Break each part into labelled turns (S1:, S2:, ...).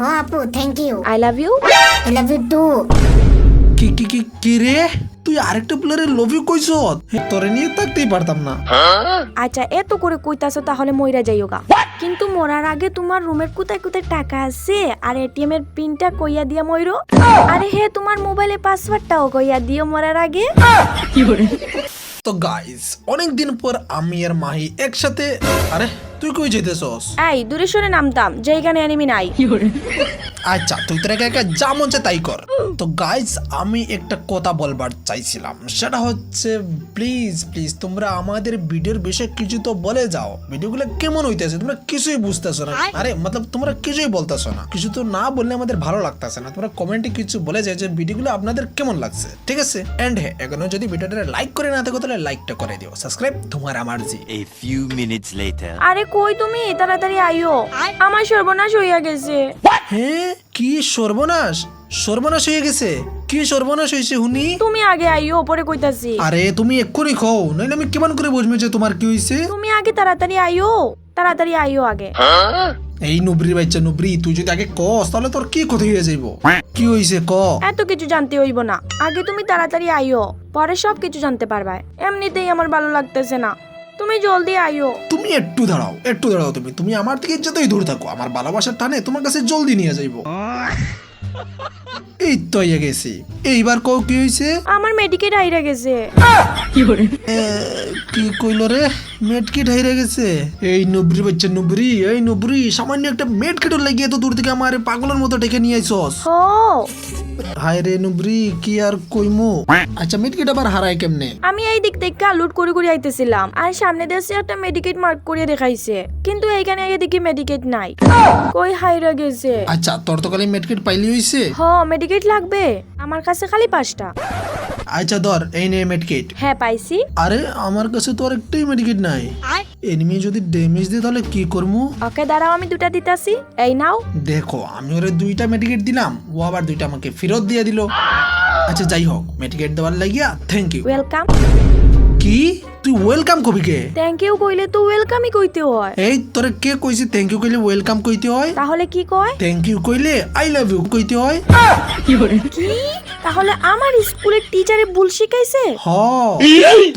S1: হ্যাঁ আপু thank you
S2: I love you
S1: I love you too
S3: কি কি কি কি রে? তুই আরেকটা প্লেয়ারের লভি কইছ তোরে নিয়ে থাকতেই পারতাম না।
S2: আচ্ছা এত করে কইতাছো তাহলে মইরা যাইও গা কিন্তু মরার আগে তোমার রুমের কোথায় কোথায় টাকা আছে? আর এটিএম এর পিনটা কইয়া দিয়া মইরো? আরে হে তোমার মোবাইলে পাসওয়ার্ডটাও কইয়া দিও মরার আগে।
S3: তো গাইস অনেক দিন পর আমি আর মাহি একসাথে আরে তুই কই যেতেছস
S2: এই দূরে সরে নামতাম যেখানে এনিমি নাই।
S3: আচ্ছা তুই তোর একা একা যা মন চায় তাই কর। তো গাইস আমি একটা কথা বলবার চাইছিলাম। সেটা হচ্ছে প্লিজ প্লিজ তোমরা আমাদের ভিডিওর বিষয়ে কিছু তো বলে যাও। ভিডিওগুলো কেমন হইতেছে তোমরা কিছুই বুঝতেছো না। আরে মতলব তোমরা কিছুই বলতেছো না। কিছু তো না বললে আমাদের ভালো লাগতেছে না। তোমরা কমেন্টে কিছু বলে যায় যে ভিডিওগুলো আপনাদের কেমন লাগছে ঠিক আছে? এন্ড হ্যাঁ এখনও যদি ভিডিওটা লাইক করে না থাকো তাহলে লাইকটা করে দিও। সাবস্ক্রাইব তোমার আমার জি
S4: A few minutes later.
S2: আরে কই তুমি? তাড়াতাড়ি আইও আমার সর্বনাশ হইয়া গেছে।
S3: হ্যাঁ? কি সর্বনাশ? সর্বনাশ হয়ে গেছে? কি সর্বনাশ হয়েছে হুনি?
S2: তুমি আগে আইও পরে কইতাছি।
S3: আরে তুমি এক্ষুনি খাও নইলে আমি কেমন করে বুঝব যে তোমার কি হয়েছে
S2: তুমি আগে তাড়াতাড়ি আইও তাড়াতাড়ি আইও আগে।
S3: এই নুবরি বাচ্চা নুবরি তুই যদি আগে কস তাহলে তোর কি ক্ষতি হয়ে যাইব? কি হয়েছে ক?
S2: এত কিছু জানতে হইব না। আগে তুমি তাড়াতাড়ি আইও পরে সব কিছু জানতে পারবে। এমনিতেই আমার ভালো লাগতেছে না। তুমি জলদি আইও
S3: তুমি একটু দাঁড়াও একটু দাঁড়াও তুমি। তুমি আমার থেকে যতই দূর থাকো আমার ভালোবাসার টানে তোমার কাছে জলদি নিয়ে যাইব। এই তো আইয়া গেছি। এইবার কও কি হইছে?
S2: আমার মেডিকেট আইরা গেছে।
S3: কি কইল রে? মেডকিট হাইরে গেছে। এই নুবরি বাচ্চা নুবরি এই নুবরি সামান্য একটা মেডকিট লাগিয়ে তো দূর থেকে আমার পাগলের মতো ডেকে নিয়ে আইসস। হায় রে নুবরি কি আর কইমু? আচ্ছা মেডকিট আবার হারায় কেমনে?
S2: আমি এই দিক থেকে লুট করে করে আইতেছিলাম আর সামনে দেশে একটা মেডিকেট মার্ক করে দেখাইছে। কিন্তু এইখানে আগে দেখি মেডিকেট নাই। কই হাইরা গেছে?
S3: আচ্ছা তোর তো খালি মেডকিট পাইলি হইছে।
S2: হ মেডিকেট লাগবে। আমার কাছে খালি পাঁচটা।
S3: আচ্ছা ধর এই নে মেডকিট
S2: হ্যাঁ পাইছি।
S3: আরে আমার কাছে তো আর একটাই মেডিকেট নাই। এনিমি যদি ড্যামেজ দেয় তাহলে কি করব
S2: ওকে দাঁড়াও আমি দুটা দিতাছি। এই নাও।
S3: দেখো আমি ওরে দুইটা মেডিকেট দিলাম ও আবার দুইটা আমাকে ফেরত দিয়ে দিল। আচ্ছা যাই হোক মেডিকেট দেওয়ার লাগিয়া থ্যাংক ইউ
S2: ওয়েলকাম
S3: কি? তুই ওয়েলকাম কবি কে
S2: থ্যাংক ইউ কইলে তো ওয়েলকামই কইতে হয়।
S3: এই তোরে কে কইছে থ্যাংক ইউ কইলে ওয়েলকাম কইতে হয়?
S2: তাহলে কি কয়?
S3: থ্যাংক ইউ কইলে আই লাভ ইউ কইতে হয়।
S2: কি? তাহলে আমার স্কুলের টিচারে ভুল শিখাইছে?
S3: হ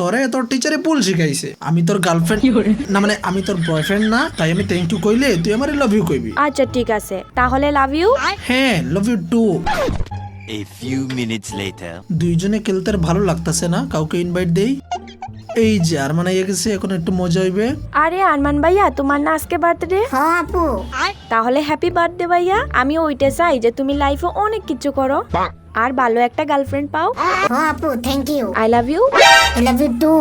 S3: তোরে তোর টিচারে ভুল শিখাইছে। আমি তোর গার্লফ্রেন্ড না মানে আমি তোর বয়ফ্রেন্ড না তাই আমি থ্যাংক ইউ কইলে তুই আমার লাভ ইউ কইবি।
S2: আচ্ছা ঠিক আছে। তাহলে লাভ ইউ
S3: হ্যাঁ love you too
S4: A few minutes later.
S3: দুইজনে খেলতে আর ভালো লাগতেছে না কাউকে ইনভাইট দেই। এই যে আর মানে গেছে এখন একটু মজা হইবে।
S2: আরে আরমান ভাইয়া তোমার না আজকে বার্থডে
S1: হ্যাঁ আপু।
S2: তাহলে হ্যাপি বার্থডে ভাইয়া। আমি ওইটা চাই যে তুমি লাইফে অনেক কিছু করো। আর ভালো একটা গার্লফ্রেন্ড পাও।
S1: হ্যাঁ আপু thank you
S2: I love you
S1: I love you too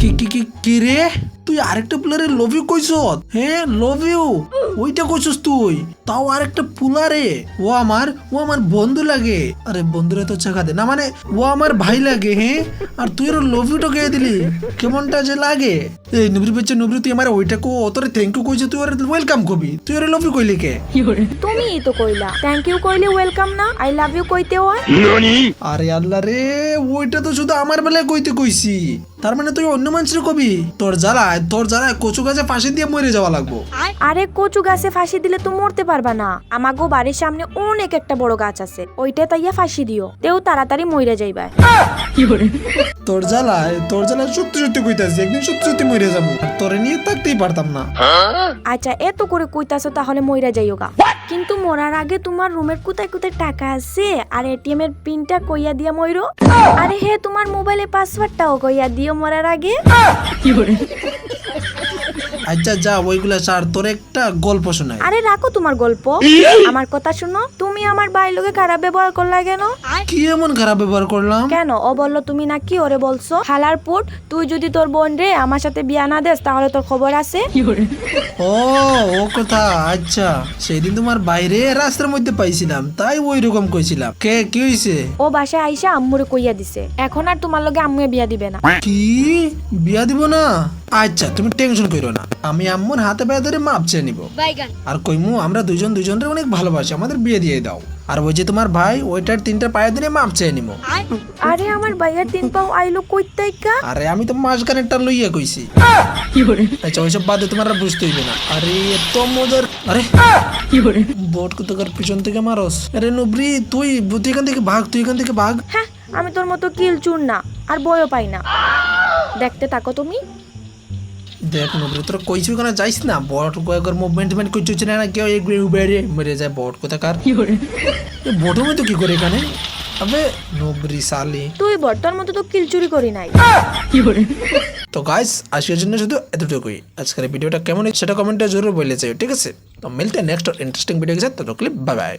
S3: কি কি কি কি রে? তুই আরেকটা প্লেয়ারের লভ ইউ কইছ হ্যাঁ লভ ইউ ওইটা কইছস তুই? তাও আরেকটা পুলারে ও আমার ও আমার বন্ধু লাগে। আরে বন্ধুরে তো চাকা দে। না মানে ও আমার ভাই লাগে হ্যাঁ আর তুই ওর লভ ইউটা কে দিলি? কেমনটা যে লাগে? এই নুবরি বেচে নুবরি তুই আমার ওইটা কো তোরে থ্যাংক ইউ কইছে তুই ওর ওয়েলকাম কবি তুই ওর লভ ইউ কইলি কে?
S2: তুমি তো কইলা। থ্যাংক ইউ কইলে ওয়েলকাম না আই লাভ ইউ কইতে হয়।
S3: আরে আল্লাহ রে ওইটা তো শুধু আমার বেলায় কইতে কইছি। তার মানে তুই অন্য মানুষের কবি? তোর জ্বালায় তোর জ্বালায় কচু গাছে ফাঁসি দিয়ে মরে যাওয়া লাগবো।
S2: আরে কচু গাছে ফাঁসি দিলে তো মরতে পারবা না। আমাগো বাড়ির সামনে অনেক একটা বড় গাছ আছে। ওইটা তাইয়া ফাঁসি দিও। তেও তাড়াতাড়ি মইরা যাইবা।
S3: তোর জ্বালায় তোর জ্বালায় সত্যি সত্যি কইতাছি একদিন সত্যি সত্যি মরে যাব। তোরে নিয়ে থাকতেই পারতাম না।
S2: আচ্ছা এত করে কইতাছো তাহলে মইরা যাইও গা। কিন্তু মরার আগে তোমার রুমের কোথায় কোথায় টাকা আছে? আর এটিএম এর পিনটা কইয়া দিয়া ময়ূর আরে হে তোমার মোবাইলে পাসওয়ার্ডটাও কইয়া দিও মরার আগে।
S3: আচ্ছা যা ওইগুলা ছাড়। তোর একটা গল্প শোনাই।
S2: আরে রাখো তোমার গল্প। আমার কথা শুনো। আমার ভাই লোকে খারাপ ব্যবহার করলা কেন?
S3: কি এমন খারাপ ব্যবহার করলাম?
S2: কেন? ও বলল তুমি নাকি ওরে বলছো? হালার পুট তুই যদি তোর বোন রে আমার সাথে বিয়া না দেস তাহলে তোর খবর আছে?
S3: ও ও কথা আচ্ছা। সেদিন তোমার বাইরে রাস্তার মধ্যে পাইছিলাম তাই ওই রকম কইছিলাম। কে কি হইছে?
S2: ও বাসায় আইসা আম্মুরে কইয়া দিছে। এখন আর তোমার লগে আম্মুয়ে বিয়া দিবে না।
S3: কি? বিয়া দিব না? আচ্ছা তুমি টেনশন করো না। আমি আম্মুর হাতে পায়ে ধরে মাপ চেয়ে নিব। আর কইমু আমরা দুজন দুজনের অনেক ভালোবাসি আমাদের বিয়ে দিয়ে দাও। আর ওই যে তোমার ভাই ওইটার তিনটা পায়ে ধরে মাপ চেয়ে নিবো।
S2: আরে আমার ভাইয়ার তিন পাও আইলো কইতাই কা?
S3: আরে আমি তো মাঝখানেরটা লইয়া কইছি। আচ্ছা ওইসব বাদে তোমার আর বুঝতে হইবে না। আরে এত মজার আরে কি বোট কোথাকার পিছন থেকে মারস। আরে নুবরি তুই তুই এখান থেকে ভাগ তুই এখান থেকে ভাগ।
S2: হ্যাঁ আমি তোর মতো কিল চুর না আর বয়ও পাই না। দেখতে থাকো তুমি।
S3: দেখ মনে তোরা কইছিস কেন যাইস না? বট কয়েকবার মুভমেন্ট মেন্ট করছিস না না কেউ এগুলো বেড়ে মেরে যায় বট। কোথাকার কি করে? বটের মতো কি করে এখানে? আবে নবরি সালি
S2: তুই বটটার মতো তো কিলচুরি করি নাই। কি করে?
S3: তো গাইস আজকের জন্য শুধু এতটুকুই। আজকের ভিডিওটা কেমন সেটা কমেন্টে জরুর বলে যাই ঠিক আছে? তো মিলতে নেক্সট ইন্টারেস্টিং ভিডিও গেছে তো বাই বাই